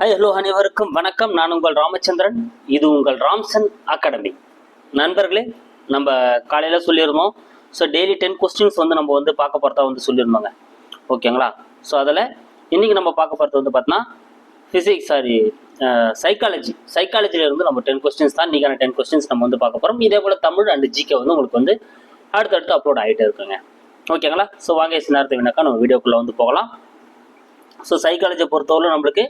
Hi hello அனைவருக்கும் வணக்கம். நான் உங்கள் ராமச்சந்திரன். இது உங்கள் ராம்சன் அகாடமி. நண்பர்களே நம்ம காலையில் சொல்லியிருந்தோம். ஸோ டெய்லி டென் கொஸ்டின்ஸ் வந்து நம்ம வந்து பார்க்க போகிறதா வந்து சொல்லியிருந்தோங்க. ஓகேங்களா? ஸோ அதில் இன்றைக்கி நம்ம பார்க்க போகிறது வந்து பார்த்தோன்னா ஃபிசிக்ஸ் சாரி சைக்காலஜி சைக்காலஜிலேருந்து நம்ம டென் கொஸ்டின்ஸ் தான் இன்றைக்கான டென் கொஸ்டின்ஸ் நம்ம வந்து பார்க்க போகிறோம் இதே போல் தமிழ் அண்ட் ஜிகே வந்து உங்களுக்கு வந்து அடுத்தடுத்து அப்லோட் ஆகிட்டே இருக்குங்க. ஓகேங்களா? ஸோ வாங்க நேரத்தை வேணாக்கா நம்ம வீடியோக்குள்ளே வந்து போகலாம். ஸோ சைக்காலஜியை பொறுத்தவரை நம்மளுக்கு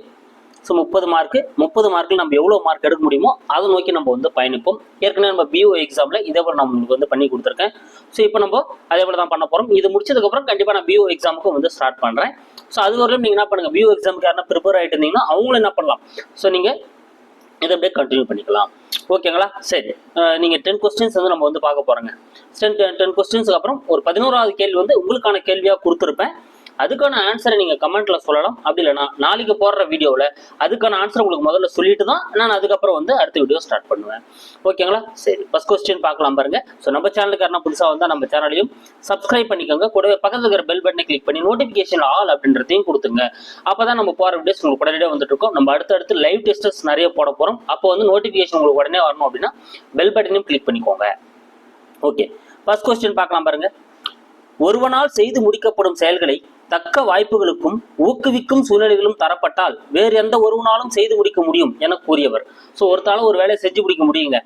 ஸோ முப்பது மார்க்கு முப்பது மார்க்கில் நம்ம எவ்வளோ மார்க் எடுக்க முடியுமோ அதை நோக்கி நம்ம வந்து பயணிப்போம். ஏற்கனவே நம்ம பிஓ எக்ஸாமில் இதே போல் நான் உங்களுக்கு வந்து பண்ணி கொடுத்துருக்கேன். ஸோ இப்போ நம்ம அதே போல் தான் பண்ண போகிறோம் இது முடிச்சதுக்கப்புறம் கண்டிப்பாக நான் பிஓ எக்ஸாமுக்கும் வந்து ஸ்டார்ட் பண்ணுறேன் ஸோ அது வரையிலும் நீங்கள் என்ன பண்ணுங்கள் பிஓ எக்ஸாமுக்கு யாரா ப்ரிப்பேர் ஆகிட்டு இருந்தீங்கன்னா அவங்களும் என்ன பண்ணலாம்? ஸோ நீங்கள் இதை அப்படியே கண்டினியூ பண்ணிக்கலாம். ஓகேங்களா சரி. நீங்கள் டென் கொஸ்டின்ஸ் வந்து நம்ம வந்து பார்க்க போகிறோங்க டென் டென் கொஸ்டின்ஸுக்கு அப்புறம் ஒரு பதினோராவது கேள்வி வந்து உங்களுக்கான கேள்வியாக கொடுத்துருப்பேன். அதுக்கான ஆன்சரை நீங்கள் கமெண்ட்ல சொல்லலாம். அப்படி இல்லைனா நாளைக்கு போடுற வீடியோவில் அதுக்கான ஆன்சர் உங்களுக்கு முதல்ல சொல்லிட்டு தான் நான் அதுக்கப்புறம் வந்து அடுத்த வீடியோ ஸ்டார்ட் பண்ணுவேன். ஓகேங்களா சரி ஃபர்ஸ்ட் கொஸ்டின் பார்க்கலாம் பாருங்க. ஸோ நம்ம சேனலுக்கு யாரா புதுசாக வந்தால் நம்ம சேனலையும் சப்ஸ்கிரைப் பண்ணிக்கோங்க. கூடவே பக்கத்தில் இருக்கிற பெல் பட்டனை கிளிக் பண்ணி நோட்டிஃபிகேஷன் ஆல் அப்படின்றதையும் கொடுத்துங்க அப்போ தான் நம்ம போகிற வீடியோஸ் உங்களுக்கு உடனடியாக வந்துட்டு இருக்கோம். நம்ம அடுத்தடுத்து லைவ் டெஸ்டர்ஸ் நிறைய போட போகிறோம் அப்போ வந்து நோட்டிஃபிகேஷன் உங்களுக்கு உடனே வரணும் அப்படின்னா பெல் பட்டனையும் கிளிக் பண்ணிக்கோங்க. ஓகே ஃபர்ஸ்ட் கொஸ்டின் பார்க்கலாம் பாருங்க. ஒருவனால் செய்து முடிக்கப்படும் செயல்களை தக்க வாய்ப்புகளுக்கும் ஊக்குவிக்கும் சூழ்நிலைகளும் தரப்பட்டால் வேறு எந்த ஒருவனாலும் செய்து முடிக்க முடியும் என கூறியவர். ஸோ ஒருத்தாலும் ஒரு வேலையை செஞ்சு முடிக்க முடியுங்க.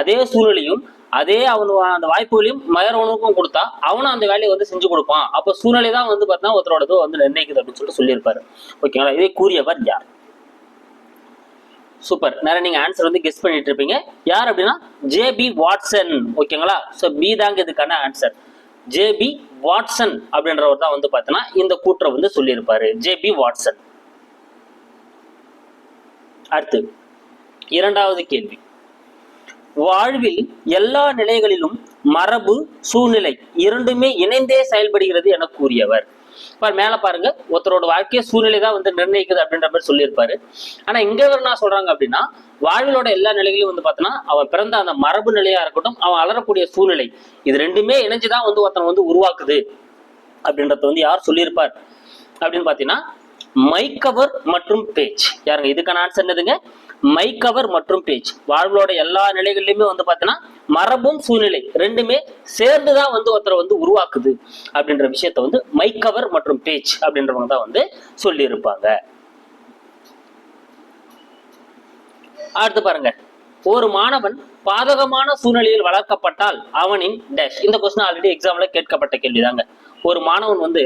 அதே சூழ்நிலையும் அதே அவன் அந்த வாய்ப்புகளையும் மயரவனுக்கும் கொடுத்தா அவனும் அந்த வேலையை வந்து செஞ்சு கொடுப்பான். அப்போ சூழ்நிலை தான் வந்து பார்த்தீங்கன்னா ஒருத்தரோட வந்து நிர்ணயிக்குது அப்படின்னு சொல்லிட்டு சொல்லியிருப்பாரு. ஓகேங்களா இதை கூறியவர் யார்? சூப்பர் நிறைய நீங்க ஆன்சர் வந்து கெஸ் பண்ணிட்டு இருப்பீங்க. யார் அப்படின்னா ஜே பி வாட்சன் ஓகேங்களா ஸோ பி தாங்க இதுக்கான ஆன்சர் ஜேபி வாட்சன் அப்படின்றவர் தான் வந்து பார்த்தீங்கன்னா இந்த கூற்றை வந்து சொல்லியிருப்பாரு. ஜேபி வாட்சன் அடுத்து இரண்டாவது கேள்வி. வாழ்வில் எல்லா நிலைகளிலும் மரபு சூழ்நிலை இரண்டுமே இணைந்தே செயல்படுகிறது என கூறியவர். இப்ப மேல பாருங்க. ஒருத்தரோட வாழ்க்கைய சூழ்நிலை தான் வந்து நிர்ணயிக்குது அப்படின்ற மாதிரி சொல்லியிருப்பாரு. ஆனா இங்க என்ன சொல்றாங்க அப்படின்னா வாழ்விலோட எல்லா நிலைகளையும் வந்து பார்த்தோன்னா அவன் பிறந்த அந்த மரபு நிலையா இருக்கட்டும் அவன் அலறக்கூடிய சூழ்நிலை இது ரெண்டுமே இணைஞ்சுதான் வந்து ஒருத்தனை வந்து உருவாக்குது அப்படின்றத வந்து யார் சொல்லியிருப்பார்? அப்படின்னு பாத்தீங்கன்னா மைக்கவர் மற்றும் பேச் யாருங்க இதுக்கான ஆன்சர் என்னதுங்க? மைக்கவர் மற்றும் பேச்சு வாழ்வோட எல்லா நிலைகள்லயுமே வந்து பார்த்தீங்கன்னா மரபும் சூழ்நிலை ரெண்டுமே சேர்ந்து தான் வந்து ஒருத்தரை வந்து உருவாக்குது அப்படின்ற விஷயத்த வந்து மைக்கவர் மற்றும் பேச் அப்படின்றவங்க தான் வந்து சொல்லியிருப்பாங்க. அடுத்து பாருங்க. ஒரு மாணவன் பாதகமான சூழ்நிலையில் வளர்க்கப்பட்டால் அவனின் டேஷ் இந்த கொஸ்டின் ஆல்ரெடி எக்ஸாம்ல கேட்கப்பட்ட கேள்விதாங்க. ஒரு மாணவன் வந்து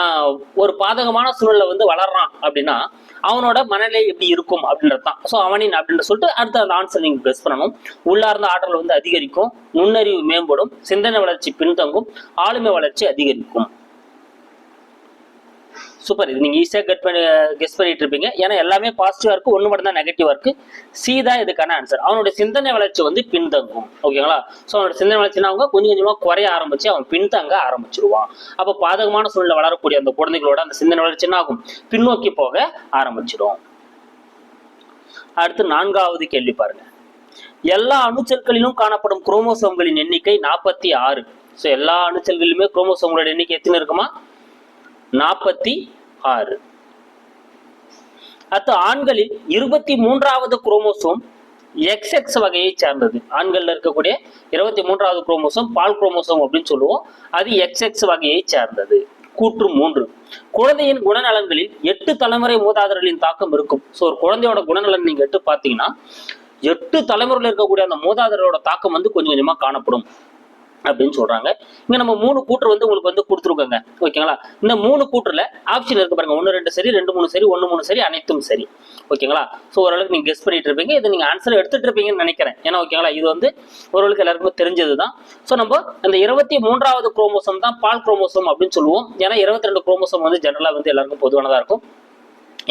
ஆஹ், ஒரு பாதகமான சூழ்நிலை வந்து வளர்றான் அப்படின்னா அவனோட மனநிலை எப்படி இருக்கும் அப்படின்றது தான். ஸோ அவனின் அப்படின்னு சொல்லிட்டு அடுத்த அந்த ஆன்சர் நீங்கள் ப்ரெஸ் பண்ணணும். உள்ளார்ந்த ஆற்றல் வந்து அதிகரிக்கும் நுண்ணறிவு மேம்படும் சிந்தனை வளர்ச்சி பின்தங்கும் ஆளுமை வளர்ச்சி அதிகரிக்கும். சூப்பர். இது நீங்கள் ஈஸியாக கெட் பண்ணி கெஸ் பண்ணிட்டு இருப்பீங்க. ஏன்னா எல்லாமே பாசிட்டிவாக இருக்குது ஒன்று மட்டும் தான் நெகட்டிவாக இருக்கு சி தான் இதுக்கான ஆன்சர் அவனுடைய சிந்தனை வளர்ச்சி வந்து பின்தங்கும். ஓகேங்களா? ஸோ அவனோட சிந்தனை வளர்ச்சினா அவங்க கொஞ்சம் கொஞ்சமாக குறைய ஆரம்பிச்சு அவன் பின்தங்க ஆரம்பிச்சிருவான். அப்போ பாதகமான சூழ்நிலை வளரக்கூடிய அந்த குழந்தைகளோட அந்த சிந்தனை வளர்ச்சி என்ன ஆகும்? பின்னோக்கி போக ஆரம்பிச்சிடும் அடுத்து நான்காவது கேள்வி பாருங்க. எல்லா அணுச்சல்களிலும் காணப்படும் குரோமோசோம்களின் எண்ணிக்கை நாற்பத்தி ஆறு. ஸோ எல்லா அணுச்சல்களிலுமே குரோமோசோம்களோட எண்ணிக்கை எத்தனை இருக்குமா? நாற்பத்தி ஆறு. அடுத்து ஆண்களில் இருபத்தி மூன்றாவது குரோமோசோம் எக்ஸ்எக்ஸ் வகையை சார்ந்தது. ஆண்கள்ல இருக்கக்கூடிய இருபத்தி மூன்றாவது குரோமோசோம் பால் குரோமோசோம் அப்படின்னு சொல்லுவோம். அது எக்ஸ்எக்ஸ் வகையை சார்ந்தது. கூற்று மூன்று. குழந்தையின் குணநலன்களில் எட்டு தலைமுறை மூதாதர்களின் தாக்கம் இருக்கும். ஸோ ஒரு குழந்தையோட குணநலன் நீங்க எட்டு பார்த்தீங்கன்னா எட்டு தலைமுறையில் இருக்கக்கூடிய அந்த மூதாதரோட தாக்கம் வந்து கொஞ்சம் கொஞ்சமா காணப்படும். அப்படின்னு சொல்றாங்க. இங்க நம்ம மூணு கூற்று வந்து உங்களுக்கு வந்து கொடுத்துருக்கோங்க. ஓகேங்களா? இந்த மூணு கூற்றுல ஆப்ஷன் இருக்கு பாருங்க. ஒன்று ரெண்டு சரி ரெண்டு மூணு சரி ஒன்று மூணு சரி அனைத்தும் சரி. ஓகேங்களா? ஸோ ஓரளவுக்கு நீங்க கெஸ் பண்ணிட்டு இருப்பீங்க. இதை நீங்க ஆன்சர் எடுத்துட்டு இருப்பீங்கன்னு நினைக்கிறேன். ஏன்னா ஓகேங்களா? இது வந்து ஓரளவுக்கு எல்லாருக்குமே தெரிஞ்சது தான் ஸோ நம்ம அந்த இருபத்தி மூன்றாவது குரோமோசோம் தான் பால் குரோமோசோம் அப்படின்னு சொல்லுவோம். ஏன்னா இருபத்தி ரெண்டு குரோமோசோம் வந்து ஜென்ரலாக வந்து எல்லாருக்கும் பொதுவானதா இருக்கும்.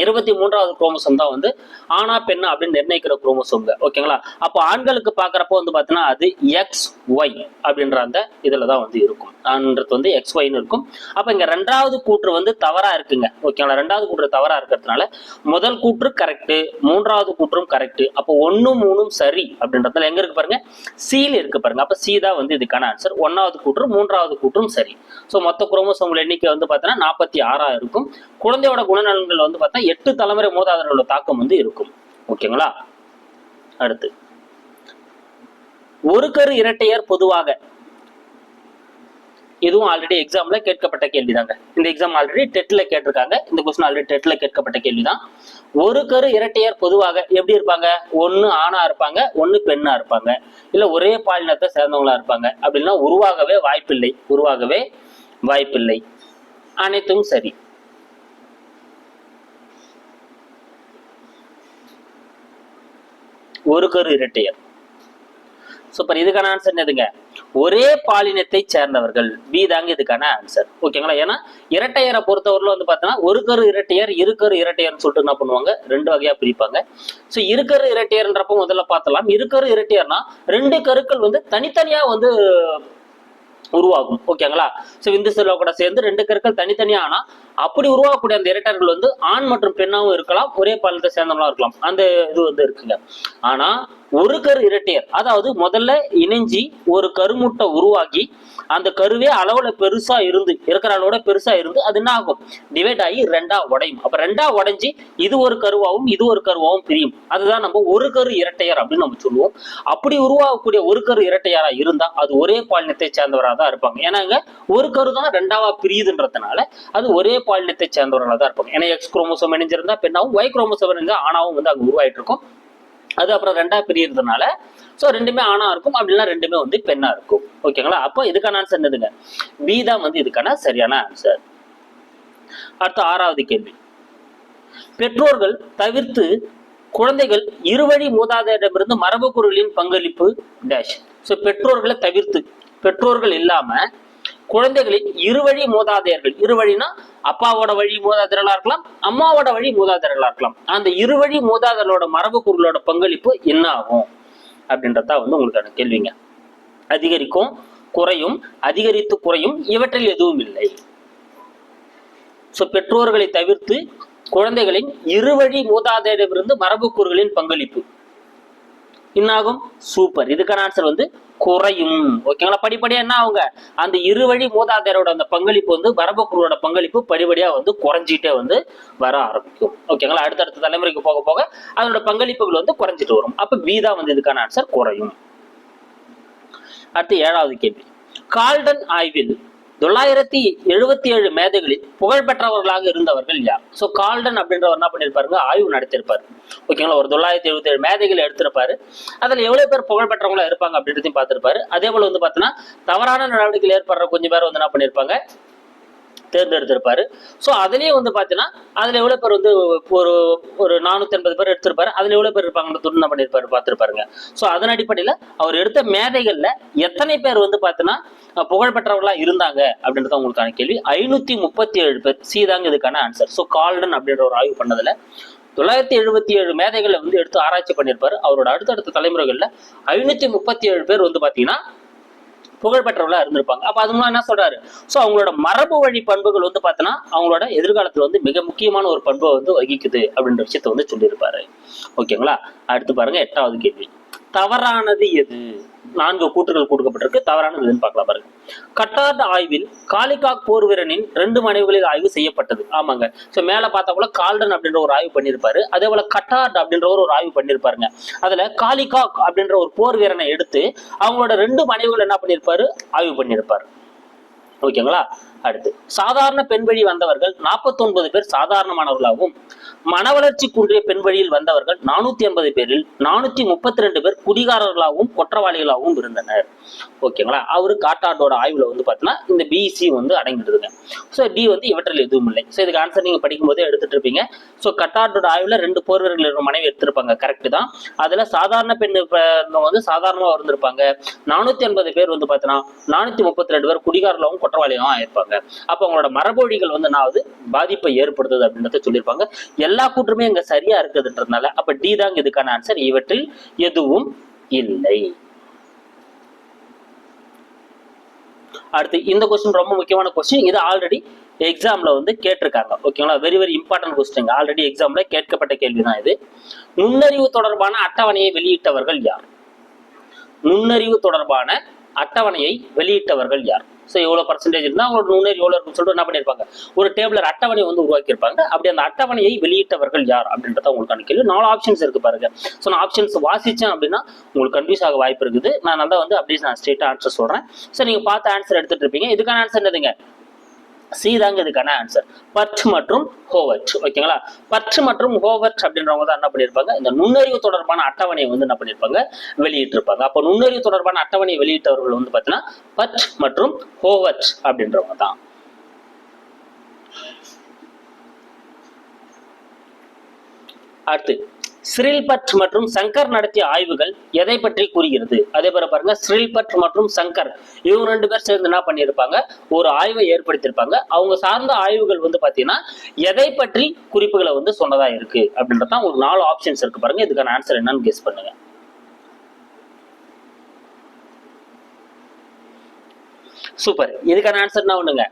இருபத்தி மூன்றாவது குரோமோசோம் தான் வந்து ஆனா பெண்ணா அப்படின்னு நிர்ணயிக்கிற குரோமோசோம்ங்க ஓகேங்களா? அப்போ ஆண்களுக்கு பார்க்குறப்போ வந்து பார்த்தீங்கன்னா அது எக்ஸ் ஒய் அப்படின்ற அந்த இதில் தான் வந்து இருக்கும். ஆண்றது வந்து எக்ஸ் ஒய்னு இருக்கும். அப்போ இங்கே ரெண்டாவது கூற்று வந்து தவறாக இருக்குங்க. ஓகேங்களா? ரெண்டாவது கூற்று தவறாக இருக்கிறதுனால முதல் கூற்று கரெக்டு மூன்றாவது கூற்றும் கரெக்டு அப்போ ஒன்றும் மூணும் சரி அப்படின்றதுனால எங்கே இருக்கு பாருங்க? சீல் இருக்கு பாருங்க. அப்போ சி தான் வந்து இதுக்கான ஆன்சர் ஒன்றாவது கூற்று மூன்றாவது கூற்றும் சரி. ஸோ மொத்த குரோமோசோம்கள் எண்ணிக்கை வந்து பார்த்தீங்கன்னா நாற்பத்தி ஆறாக இருக்கும். குழந்தையோட குணநலன்கள் வந்து பார்த்தா எட்டு தலைமுறை மூதாதரோட தாக்கம் வந்து இருக்கும். ஓகேங்களா? அடுத்து. ஒரு கரு இரட்டையர் பொதுவாக. இதுவும் ஆல்ரெடி எக்ஸாம்ல கேட்கப்பட்ட கேள்விதாங்க. இந்த எக்ஸாம் ஆல்ரெடி டெட்ல கேட்டிருக்காங்க. இந்த கொஸ்டின் ஆல்ரெடி டெட்ல கேட்கப்பட்ட கேள்விதான். ஒரு கரு இரட்டையர் பொதுவாக எப்படி இருப்பாங்க? ஒன்னு ஆணா இருப்பாங்க ஒன்னு பெண்ணா இருப்பாங்க. இல்ல ஒரே பாலினத்தை சேர்ந்தவங்களா இருப்பாங்க. அப்படின்னா உருவாகவே வாய்ப்பில்லை. உருவாகவே வாய்ப்பில்லை. அனைத்தும் சரி. ஒரு கரு இரட்டையர். சூப்பர் இதுக்கான ஆன்சர் என்னதுங்க ஒரே பாலினத்தை சேர்ந்தவர்கள். பி தாங்க இதுக்கான ஆன்சர் ஓகேங்களா ஏன்னா இரட்டையரை பொறுத்தவரையில வந்து பார்த்தோன்னா ஒரு கரு இரட்டையர் இரு கரு இரட்டையர்னு சொல்லிட்டு என்ன பண்ணுவாங்க? ரெண்டு வகையா பிரிப்பாங்க. ஸோ இருக்கரு இரட்டையர்ன்றப்ப முதல்ல பார்த்தலாம் இருக்கரு இரட்டையர்னா ரெண்டு கருக்கள் வந்து தனித்தனியா வந்து உருவாகும். ஓகேங்களா ஸோ விந்து செல்வா கூட சேர்ந்து ரெண்டு கருக்கள் தனித்தனியா ஆனா அப்படி உருவாகக்கூடிய அந்த இரட்டர்கள் வந்து ஆண் மற்றும் பெண்ணாவும் இருக்கலாம் ஒரே பாலத்தை சேர்ந்தவங்களாம் இருக்கலாம். அந்த இது வந்து இருக்குங்க. ஆனா ஒரு கரு இரட்டையர் அதாவது முதல்ல இணைஞ்சி ஒரு கருமுட்டை உருவாக்கி அந்த கருவே அளவுல பெருசா இருந்து இருக்கிற அளவோட பெருசா இருந்து அது என்ன ஆகும்? டிவைட் ஆகி ரெண்டா உடையும். அப்ப ரெண்டா உடைஞ்சு இது ஒரு கருவாவும் இது ஒரு கருவாவும் பிரியும். அதுதான் நம்ம ஒரு கரு இரட்டையர் அப்படின்னு நம்ம சொல்லுவோம். அப்படி உருவாகக்கூடிய ஒரு கரு இரட்டையரா இருந்தா அது ஒரே பாலினத்தை சேர்ந்தவராக தான் இருப்பாங்க. ஏன்னா ஒரு கரு தான் ரெண்டாவா பிரியுதுன்றதுனால அது ஒரே பாலினத்தை சேர்ந்தவர்களாக தான் இருப்பாங்க. ஏன்னா எக்ஸ் குரோமோசோம் இணைஞ்சிருந்தா பெண்ணாவும் ஒய் குரோமோசோம் இணைஞ்சா ஆணாவும் வந்து அங்க உருவாயிட்டு இருக்கும் அது அப்புறம் ரெண்டா பிரியறதுனால ஸோ ரெண்டுமே ஆணா இருக்கும் அப்படின்னா ரெண்டுமே வந்து பெண்ணா இருக்கும். ஓகேங்களா அப்போ இதுக்கான ஆன்சர் என்னதுங்க? பி தான் வந்து இதுக்கான சரியான ஆன்சர் அடுத்த ஆறாவது கேள்வி. பெற்றோர்கள் தவிர்த்து குழந்தைகள் இருவழி மரபு மரபுக்குறிகளின் பங்களிப்பு டேஷ் ஸோ பெற்றோர்களை தவிர்த்து பெற்றோர்கள் இல்லாம குழந்தைகளின் இருவழி மூதாதையர்கள். இருவழினா அப்பாவோட வழி மூதாதையர்களா இருக்கலாம் அம்மாவோட வழி மூதாதையர்களா இருக்கலாம். அந்த இருவழி மூதாதையர்களோட மரபுக்குறிகளோட பங்களிப்பு என்ன ஆகும்? அப்படின்றதா வந்து உங்களுக்கான கேள்விங்க. அதிகரிக்கும் குறையும் அதிகரித்து குறையும் இவற்றில் எதுவும் இல்லை. ஸோ பெற்றோர்களை தவிர்த்து குழந்தைகளின் இருவழி மூதாதையரிடமிருந்து மரபுக்கூறுகளின் பங்களிப்பு. என்னாகும்? சூப்பர் இதுக்கான ஆன்சர் வந்து குறையும். ஓகேங்களா படிப்படியா என்ன அவங்க அந்த இருவழி மூதாதையரோட அந்த பங்களிப்பு வந்து மரபுக்கூறோட பங்களிப்பு படிப்படியா வந்து குறைஞ்சிட்டே வந்து வர ஆரம்பிக்கும். ஓகேங்களா அடுத்தடுத்த தலைமுறைக்கு போக போக அதனோட பங்களிப்புகள் வந்து குறைஞ்சிட்டு வரும். அப்ப வீதா வந்து இதுக்கான ஆன்சர் குறையும். அடுத்து ஏழாவது கேள்வி. கால்டன் ஆய்வில் தொள்ளாயிரத்தி எழுபத்தி ஏழு மேதைகளில் புகழ்பெற்றவர்களாக இருந்தவர்கள் யார்? ஸோ கால்டன் அப்படின்றவர் என்ன பண்ணியிருப்பாருங்க? ஆய்வு நடத்தியிருப்பாரு. ஓகேங்களா ஒரு தொள்ளாயிரத்தி எழுபத்தி ஏழு மேதைகள் எடுத்திருப்பாரு. அதில் எவ்வளோ பேர் புகழ்பெற்றவங்களா இருப்பாங்க அப்படின்றதையும் பார்த்திருப்பாரு. அதே போல வந்து பார்த்தீங்கன்னா தவறான நடவடிக்கைகள் ஏற்படுற கொஞ்சம் பேர் வந்து என்ன பண்ணியிருப்பாங்க? தேர்ந்தெடுத்திருப்பாரு. ஸோ அதுலேயே வந்து பார்த்தீங்கன்னா அதுல எவ்வளவு பேர் வந்து ஒரு ஒரு நானூத்தி எண்பது பேர் எடுத்திருப்பாரு அதுல எவ்வளோ பேர் இருப்பாங்கன்னு துணை பண்ணியிருப்பாரு பார்த்துருப்பாருங்க. ஸோ அதன் அடிப்படையில அவர் எடுத்த மேதைகள்ல எத்தனை பேர் வந்து பார்த்தீங்கன்னா புகழ்பெற்றவர்களாக இருந்தாங்க அப்படின்றது உங்களுக்கான கேள்வி. ஐநூத்தி முப்பத்தி ஏழு பேர் சீதாங்க இதுக்கான ஆன்சர் ஸோ கால்டன் அப்படின்ற ஒரு ஆய்வு பண்ணதுல தொள்ளாயிரத்தி எழுபத்தி ஏழு மேதைகளை வந்து எடுத்து ஆராய்ச்சி பண்ணியிருப்பாரு அவரோட அடுத்தடுத்த தலைமுறைகள்ல ஐநூத்தி முப்பத்தி ஏழு பேர் வந்து பாத்தீங்கன்னா புகழ்பெற்றவர்களா இருந்திருப்பாங்க. அப்ப அது மூலம் என்ன சொல்றாரு? சோ அவங்களோட மரபு வழி பண்புகள் வந்து பார்த்தோன்னா அவங்களோட எதிர்காலத்துல வந்து மிக முக்கியமான ஒரு பண்பை வந்து வகிக்குது அப்படின்ற விஷயத்த வந்து சொல்லியிருப்பாரு. ஓகேங்களா? அடுத்து பாருங்க எட்டாவது கேள்வி. தவறானது எது? நான்கு கூற்றுகள் கொடுக்கப்பட்டிருக்கு. தவறானது எதுன்னு பார்க்கலாம் பாருங்க. கட்டார்ட் ஆய்வில் காலிகாக் போர் வீரனின் ரெண்டு மனைவிகளில் ஆய்வு செய்யப்பட்டது. ஆமாங்க. ஸோ மேல பார்த்தா கூட கால்டன் அப்படின்ற ஒரு ஆய்வு பண்ணியிருப்பாரு அதே போல கட்டார்ட் அப்படின்ற ஒரு ஆய்வு பண்ணியிருப்பாருங்க அதுல காலிகாக் அப்படின்ற ஒரு போர் வீரனை எடுத்து அவங்களோட ரெண்டு மனைவிகள் என்ன பண்ணியிருப்பாரு ஆய்வு பண்ணியிருப்பாரு ஓகேங்களா? அடுத்து சாதாரண பெண் வழி வந்தவர்கள் 49 பேர் சாதாரணமானவர்களாகவும் மன வளர்ச்சி குன்றிய பெண் வழியில் வந்தவர்கள் நானூத்தி எண்பது பேரில் நானூத்தி முப்பத்தி ரெண்டு பேர் குடிகாரர்களாகவும் குற்றவாளிகளாகவும் இருந்தனர். ஓகேங்களா? அவரு காட்டாட்டோட ஆய்வுல வந்து பார்த்தீங்கன்னா இந்த பிசி வந்து அடங்கிடுதுங்க ஸோ டி வந்து இவற்றில் எதுவும் இல்லை. ஸோ இதுக்கு ஆன்சர் நீங்க படிக்கும் போதே எடுத்துட்டு இருப்பீங்க. ஸோ கட்டாட்டோட ஆய்வுல ரெண்டு போர் வீரர்கள் மனைவி எடுத்திருப்பாங்க. கரெக்ட் தான். அதுல சாதாரண பெண் வந்து சாதாரணமா இருந்திருப்பாங்க. நானூத்தி எண்பது பேர் வந்து பார்த்தீங்கன்னா நானூத்தி முப்பத்தி ரெண்டு பேர் குடிகாரர்களாகவும் குற்றவாளிகளாகவும் ஆயிருப்பாங்க. அப்ப அவங்களோட மரபொழிகள் வந்து நான் பாதிப்பை ஏற்படுத்துது அப்படின்றத சொல்லியிருப்பாங்க. எல்லா கூற்றுமே இங்க சரியா இருக்குதுன்றதுனால அப்ப டி தாங்க இதுக்கான ஆன்சர் இவற்றில் எதுவும் இல்லை. அடுத்து இந்த கொஸ்டின் ரொம்ப முக்கியமான கொஸ்டின் இது ஆல்ரெடி எக்ஸாம்ல வந்து கேட்டிருக்காங்க. ஓகேங்களா very very important question already எக்ஸாம்ல கேட்கப்பட்ட கேள்வி தான் இது. நுண்ணறிவு தொடர்பான அட்டவணையை வெளியிட்டவர்கள் யார்? நுண்ணறிவு தொடர்பான அட்டவணையை வெளியிட்டவர்கள் யார்? ஸோ எவ்வளோ பர்சன்டேஜ் இருந்தால் அவங்களோட நுண்ணேறி எவ்வளோ இருக்குன்னு சொல்லிட்டு என்ன பண்ணியிருப்பாங்க ஒரு டேபிளர் அட்டவணை வந்து உருவாக்கியிருப்பாங்க. அப்படி அந்த அட்டவணையை வெளியிட்டவர்கள் யார் அப்படின்றத உங்களுக்கான கேள்வி நாலு ஆப்ஷன்ஸ் இருக்கு பாருங்க. ஸோ நான் ஆப்ஷன்ஸ் வாசிச்சேன் அப்படின்னா உங்களுக்கு கன்ஃபியூஸ் ஆக வாய்ப்பு இருக்குது. நான் நல்லா வந்து அப்படியே நான் ஸ்ட்ரெயிட்டாக ஆன்சர் சொல்கிறேன் ஸோ நீங்கள் பார்த்து ஆன்சர் எடுத்துட்டு இருப்பீங்க. இதுக்கான ஆன்சர் என்னதுங்க? சி தாங்க இதுக்கான ஆன்சர் பர்ட் மற்றும் ஹோவர்ட் ஓகேங்களா பர்ட் மற்றும் ஹோவர்ட் அப்படின்றவங்க தான் என்ன பண்ணியிருப்பாங்க? இந்த நுண்ணறிவு தொடர்பான அட்டவணையை வந்து என்ன பண்ணியிருப்பாங்க? வெளியிட்டிருப்பாங்க. அப்போ நுண்ணறிவு தொடர்பான அட்டவணையை வெளியிட்டவர்கள் வந்து பார்த்தீங்கன்னா பர்ட் மற்றும் ஹோவர்ட் அப்படின்றவங்க தான். அடுத்து ஸ்ரில்பட் மற்றும் சங்கர் நடத்திய ஆய்வுகள் எதை பற்றி கூறுகிறது? அதே போல பாருங்க ஸ்ரில்பட் மற்றும் சங்கர் இவங்க ரெண்டு பேர் சேர்ந்து என்ன பண்ணியிருப்பாங்க? ஒரு ஆய்வை ஏற்படுத்தியிருப்பாங்க. அவங்க சார்ந்த ஆய்வுகள் வந்து பாத்தீங்கன்னா எதை பற்றி குறிப்புகளை வந்து சொன்னதா இருக்கு? அப்படின்றதான் ஒரு நாலு ஆப்ஷன்ஸ் இருக்கு பாருங்க. இதுக்கான ஆன்சர் என்னன்னு கெஸ் பண்ணுங்க. சூப்பர் இதுக்கான ஆன்சர் என்ன ஒண்ணுங்க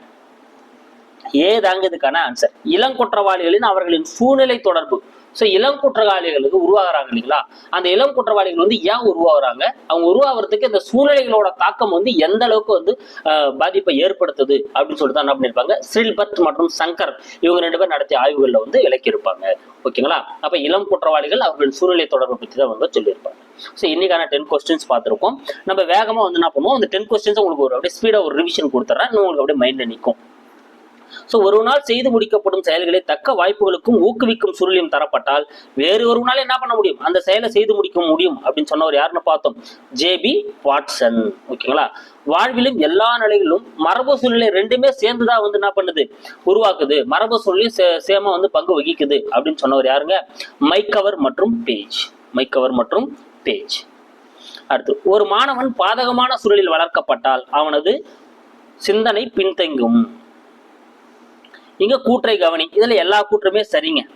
ஏதாங்க இதுக்கான ஆன்சர் இளங்குற்றவாளிகளின் அவர்களின் சூழ்நிலை தொடர்பு. ஸோ இளம் குற்றவாளிகளுக்கு உருவாகிறாங்க இல்லைங்களா? அந்த இளம் குற்றவாளிகள் வந்து ஏன் உருவாகுறாங்க? அவங்க உருவாகிறதுக்கு இந்த சூழ்நிலைகளோட தாக்கம் வந்து எந்த அளவுக்கு வந்து பாதிப்பை ஏற்படுத்துது அப்படின்னு சொல்லிட்டு தான் என்ன பண்ணியிருப்பாங்க? ஸ்ரீல்பட் மற்றும் சங்கர் இவங்க ரெண்டு பேர் நடத்திய ஆய்வுகளில் வந்து விளக்கியிருப்பாங்க. ஓகேங்களா? அப்போ இளம் குற்றவாளிகள் அவர்களின் சூழ்நிலை தொடர்பு பற்றி தான் வந்து சொல்லியிருப்பாங்க. ஸோ இன்னைக்கான டென் கொஸ்டின்ஸ் பார்த்துருக்கோம். நம்ம வேகமாக வந்து என்ன பண்ணுவோம்? அந்த டென் கொஸ்டின்ஸ் உங்களுக்கு ஒரு அப்படியே ஸ்பீடாக ஒரு ரிவிஷன் கொடுத்துட்றேன் உங்களுக்கு அப்படியே மைண்டில் நிற்கும் ஸோ ஒரு நாள் செய்து முடிக்கப்படும் செயல்களை தக்க வாய்ப்புகளுக்கும் ஊக்குவிக்கும் சூழலையும் தரப்பட்டால் வேறு ஒரு நாள் என்ன பண்ண முடியும்? அந்த செயலை செய்து முடிக்க முடியும் அப்படின்னு சொன்னவர் யாருன்னு பார்த்தோம்? JB Watson. ஓகேங்களா? வாழ்விலும் எல்லா நிலைகளிலும் மரபு சூழ்நிலை ரெண்டுமே சேர்ந்துதான் வந்து என்ன பண்ணுது? உருவாக்குது. மரபு சூழ்நிலை சே- சேமா வந்து பங்கு வகிக்குது அப்படின்னு சொன்னவர் யாருங்க? மைக்கவர் மற்றும் பேஜ். மைக்கவர் மற்றும் பேஜ். அடுத்து ஒரு மாணவன் பாதகமான சூழலில் வளர்க்கப்பட்டால் அவனது சிந்தனை பின்தங்கும். இங்க கூற்றை கவனி. இதுல எல்லா கூற்றுமே சரிங்க.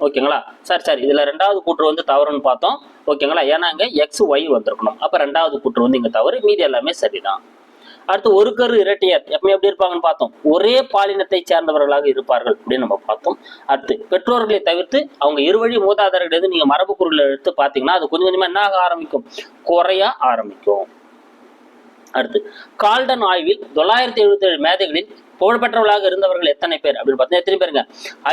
ஓகேங்களா? சரி சரி. இதுல ரெண்டாவது கூற்று வந்து தவறுன்னு பார்த்தோம். ஓகேங்களா? ஏன்னா இங்க எக்ஸ் ஒய் வந்திருக்கணும். அப்ப ரெண்டாவது கூற்று வந்து இங்க தவறு. மீதி எல்லாமே சரிதான். அடுத்து ஒரு கரு இரட்டையர். எப்பவுமே எப்படி இருப்பாங்கன்னு பார்த்தோம். ஒரே பாலினத்தை சேர்ந்தவர்களாக இருப்பார்கள் அப்படின்னு நம்ம பார்த்தோம். அடுத்து பெற்றோர்களை தவிர்த்து அவங்க இருவழி மூதாதையர்களிடம் நீங்க மரபு பொருளை எடுத்து பார்த்தீங்கன்னா அது கொஞ்சம் கொஞ்சமா என்ன ஆக ஆரம்பிக்கும்? குறைய ஆரம்பிக்கும். அடுத்து கால்டன் ஆய்வில் தொள்ளாயிரத்தி எழுபத்தி ஏழு மேதைகளில் புகழ்பெற்றவர்களாக இருந்தவர்கள் எத்தனை பேர்? அப்படின்னு பார்த்தீங்கன்னா எத்தனை பேருங்க?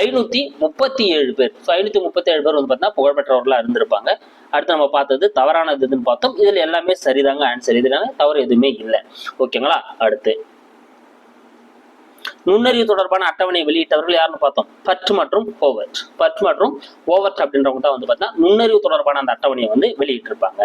ஐநூத்தி முப்பத்தி ஏழு பேர். ஸோ ஐநூத்தி முப்பத்தி ஏழு பேர் வந்து பார்த்தீங்கன்னா புகழ்பெற்றவர்களா இருந்திருப்பாங்க. அடுத்து நம்ம பார்த்தது தவறானது இதுன்னு பார்த்தோம். இதுல எல்லாமே சரிதாங்க ஆன்சர் இதுல தவறு எதுவுமே இல்லை. ஓகேங்களா அடுத்து. நுண்ணறிவு தொடர்பான அட்டவணை வெளியிட்டவர்கள் யாருன்னு பார்த்தோம். பட் மற்றும் ஓவர்ட் பட் மற்றும் ஓவர்ட் அப்படின்றவங்க தான் வந்து பார்த்தீங்கன்னா நுண்ணறிவு தொடர்பான அந்த அட்டவணையை வந்து வெளியிட்டிருப்பாங்க.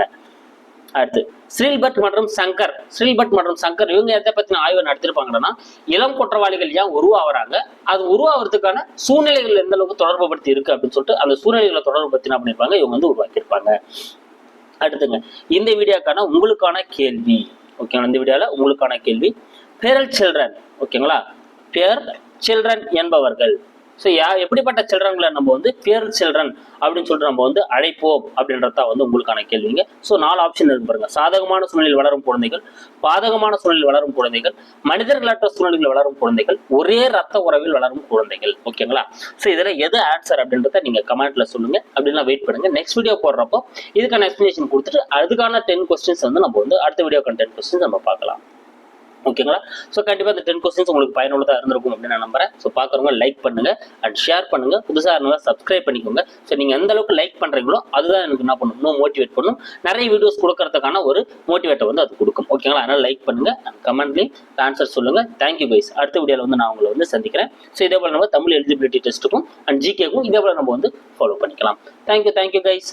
அடுத்து ஸ்ரீல்பட் மற்றும் சங்கர். ஸ்ரீல்பட் மற்றும் சங்கர் இவங்க எதை பத்தின ஆய்வு நடத்திருப்பாங்கன்னா இளம் குற்றவாளிகள் ஏன் உருவாகிறாங்க அது உருவாகிறதுக்கான சூழ்நிலைகள் எந்த அளவுக்கு தொடர்பு படுத்தி இருக்கு அப்படின்னு சொல்லிட்டு அந்த சூழ்நிலைகளை தொடர்பு பத்தி என்ன பண்ணிருப்பாங்க இவங்க வந்து உருவாக்கியிருப்பாங்க. அடுத்துங்க இந்த வீடியோக்கான உங்களுக்கான கேள்வி. ஓகேங்களா இந்த வீடியோல உங்களுக்கான கேள்வி. பேரல் சில்ட்ரன் ஓகேங்களா? பேர் சில்ட்ரன் என்பவர்கள். ஸோ யா எப்படிப்பட்ட சில்ட்ரன்களை நம்ம வந்து பேர் சில்ட்ரன் அப்படின்னு சொல்லிட்டு நம்ம வந்து அழைப்போம் அப்படின்றதா வந்து உங்களுக்கான கேள்விங்க. ஸோ நாலு ஆப்ஷன் இருக்கு பாருங்க. சாதகமான சூழ்நிலையில் வளரும் குழந்தைகள் பாதகமான சூழ்நிலையில் வளரும் குழந்தைகள் மனிதர்களற்ற சூழ்நிலையில் வளரும் குழந்தைகள் ஒரே ரத்த உறவில் வளரும் குழந்தைகள். ஓகேங்களா ஸோ இதில் எது ஆன்சர் அப்படின்றத நீங்கள் கமெண்ட்ல சொல்லுங்க. அப்படின்னா வெயிட் பண்ணுங்க. நெக்ஸ்ட் வீடியோ போடுறப்போ இதுக்கான எக்ஸ்பிளேஷன் கொடுத்துட்டு அதுக்கான டென் கொஸ்டின்ஸ் வந்து நம்ம வந்து அடுத்த வீடியோக்கான டென் கொஸ்டின்ஸ் நம்ம பார்க்கலாம். ஓகேங்களா ஸோ கண்டிப்பாக இந்த டென் கொஸ்டின்ஸ் உங்களுக்கு பயனுள்ளதாக இருந்திருக்கும் அப்படின்னு நான் நம்புறேன். ஸோ பார்க்குறவங்க லைக் பண்ணுங்க அண்ட் ஷேர் பண்ணுங்க. புதுசாக இருந்தால் சப்ஸ்கிரைப் பண்ணிக்கோங்க. ஸோ நீங்கள் எந்த அளவுக்கு லைக் பண்ணுறீங்களோ அதுதான் எனக்கு என்ன பண்ணும்? இன்னும் மோட்டிவேட் பண்ணும். நிறைய வீடியோஸ் கொடுக்கறதுக்கான ஒரு மோட்டிவேட்டை வந்து அது கொடுக்கும். ஓகேங்களா அதனால் லைக் பண்ணுங்க அண்ட் கமெண்ட்லேயும் ஆன்சர் சொல்லுங்க. தேங்க்யூ கைஸ் அடுத்த வீடியோவில் வந்து நான் உங்களை வந்து சந்திக்கிறேன். ஸோ இதே போல் நம்ம தமிழ் எலிஜிபிலிட்டி டெஸ்ட்டுக்கும் அண்ட் ஜிகேக்கும் இதே போல் நம்ம வந்து ஃபாலோ பண்ணிக்கலாம். Thank you thank you guys